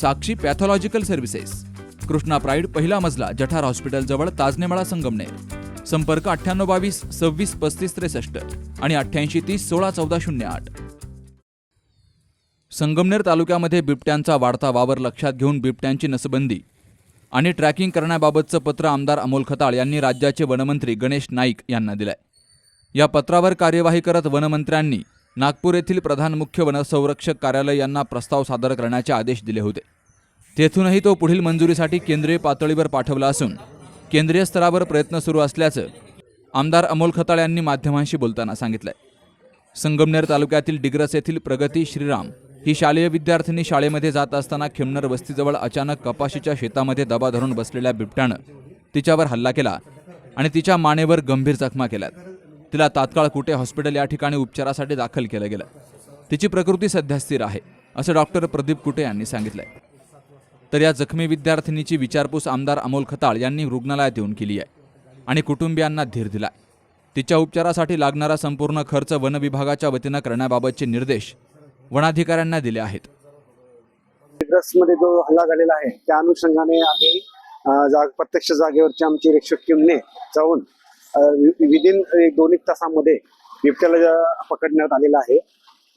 Sakshi pathological services. Krishna pride पहिला मजला जठार हॉस्पिटलजवळ ताजनेमाळा संगमनेर. संपर्क अठ्ठ्याण्णव बावीस सव्वीस पस्तीस त्रेसष्ट आणि अठ्ठ्याऐंशी तीस सोळा चौदा शून्य आठ. संगमनेर तालुक्यामध्ये बिबट्यांचा वाढता वावर लक्षात घेऊन बिबट्यांची नसबंदी आणि ट्रॅकिंग करण्याबाबतचं पत्र आमदार अमोल खताळ यांनी राज्याचे वनमंत्री गणेश नाईक यांना दिलंय. या पत्रावर कार्यवाही करत वनमंत्र्यांनी नागपूर येथील प्रधान मुख्य वनसंरक्षक कार्यालय यांना प्रस्ताव सादर करण्याचे आदेश दिले होते. तेथूनही तो पुढील मंजुरीसाठी केंद्रीय पातळीवर पाठवला असून केंद्रीय स्तरावर प्रयत्न सुरू असल्याचं आमदार अमोल खताळ यांनी माध्यमांशी बोलताना सांगितलंय. संगमनेर तालुक्यातील डिग्रस येथील प्रगती श्रीराम ही शालेय विद्यार्थिनी शाळेमध्ये जात असताना खिमनर वस्तीजवळ अचानक कपाशीच्या शेतामध्ये दबा धरून बसलेल्या बिबट्यानं तिच्यावर हल्ला केला आणि तिच्या मानेवर गंभीर जखमा केल्यात. तिला तात्काळ कुटे हॉस्पिटल या ठिकाणी उपचारासाठी दाखल केलं गेलं. तिची प्रकृती सध्या स्थिर आहे असं डॉक्टर प्रदीप कुटे यांनी सांगितलंय. तर या जखमी विद्यार्थिनीची विचारपूस आमदार अमोल खताळ यांनी रुग्णालयात येऊन केली आहे आणि कुटुंबियांना धीर दिलाय. तिच्या उपचारासाठी लागणारा संपूर्ण खर्च वन विभागाच्या वतीनं करण्याबाबतचे निर्देश वनाधिकाऱ्यांना दिले आहेत. मध्ये जो हल्ला झालेला आहे त्या अनुषंगाने आम्ही प्रत्यक्ष जागेवरची आमची रेस्क्यू टीमने जाऊन विदिन एक दोन एक तासामध्ये बिबट्याला पकडण्यात आलेला आहे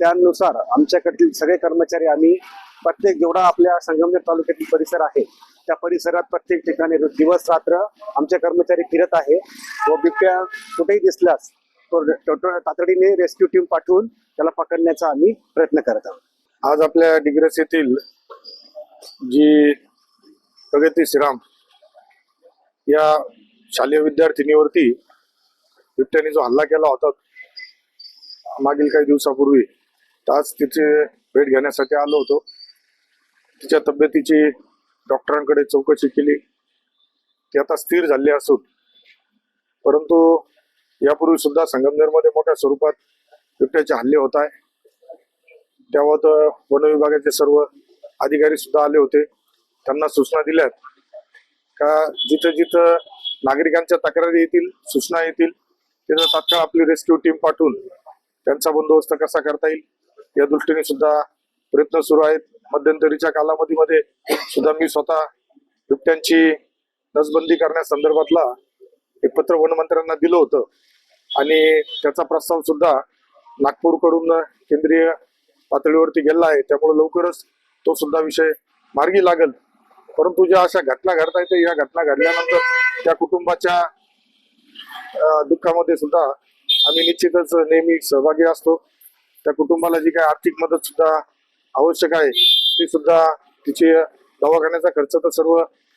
त्यानुसार आमच्याकडील सगळे कर्मचारी आम्ही प्रत्येक जेवढा आपल्या संगमनेर तालुक्यातील परिसर आहे त्या परिसरात प्रत्येक ठिकाणी दिवस रात्र आमचे कर्मचारी फिरत आहे. व बिबट्या कुठेही दिसल्यास तो तातडीने रेस्क्यू टीम पाठवून त्याला पकडण्याचा आम्ही प्रयत्न करत आहोत. आज आपल्या डिग्रस येथील जी प्रगती श्रीराम या शालेय विद्यार्थिनीवरती बिबट्याने जो हल्ला केला होता मागील काही दिवसापूर्वी आज तिचे भेट घेण्यासाठी आलो होतो. तिच्या तब्येतीची डॉक्टरांकडे चौकशी केली. ती आता स्थिर झाली असून परंतु यापूर्वी सुद्धा संगमनेरमध्ये मोठ्या स्वरूपात बिबट्याचे हल्ले होत आहे. त्यावर वन विभागाचे सर्व अधिकारी सुद्धा आले होते. त्यांना सूचना दिल्यात का जिथं जिथं नागरिकांच्या तक्रारी येतील सूचना येतील तिथं तात्काळ आपली रेस्क्यू टीम पाठवून त्यांचा बंदोबस्त कसा करता येईल या दृष्टीने सुद्धा प्रयत्न सुरू आहेत. मध्यंतरीच्या कालावधीमध्ये सुद्धा मी स्वतः बिबट्यांची नसबंदी करण्यासंदर्भातला एक पत्र वनमंत्र्यांना दिलं होतं. आणि त्याचा प्रस्ताव सुद्धा नागपूरकडून केंद्रीय पातळीवरती गेला आहे. त्यामुळे लवकरच तो सुद्धा विषय मार्गी लागल. परंतु ज्या अशा घटना घडत आहेत या घटना घडल्यानंतर त्या कुटुंबाच्या दुःखामध्ये सुद्धा आम्ही निश्चितच नेहमी सहभागी असतो. त्या कुटुंबाला जी काही आर्थिक मदत सुद्धा आवश्यक आहे ती सुद्धा तिची दवाखान्याचा खर्च तर सर्व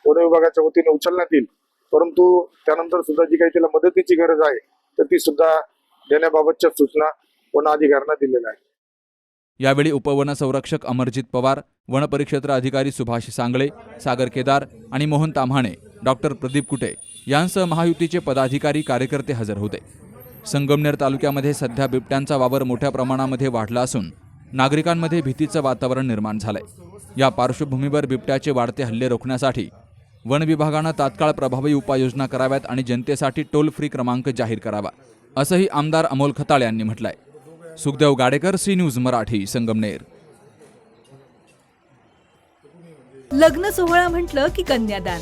वन विभागाच्या वतीने उचलण्यात येईल. परंतु त्यानंतर सुद्धा जी काही तिला मदतीची गरज आहे तर ती सुद्धा देण्याबाबतच्या सूचना वन अधिकाऱ्यांना दिलेल्या आहेत. यावेळी उपवन संरक्षक अमरजित पवार वनपरिक्षेत्र अधिकारी सुभाष सांगळे सागर केदार आणि मोहन ताम्हाणे डॉक्टर प्रदीप कुटे. यांसह महायुतीचे पदाधिकारी कार्यकर्ते हजर होते. संगमनेर तालुक्यामध्ये सध्या बिबट्यांचा वावर मोठ्या प्रमाणामध्ये वाढला असून नागरिकांमध्ये भीतीचं वातावरण निर्माण झालंय. या पार्श्वभूमीवर बिबट्याचे वाढते हल्ले रोखण्यासाठी वन विभागानं तात्काळ प्रभावी उपाययोजना कराव्यात आणि जनतेसाठी टोल फ्री क्रमांक जाहीर करावा असंही आमदार अमोल खताळ यांनी म्हटलंय. Sukhdev Gadekar C news Marathi Sangamner. लग्न सोहळा म्हटलं की कन्यादान.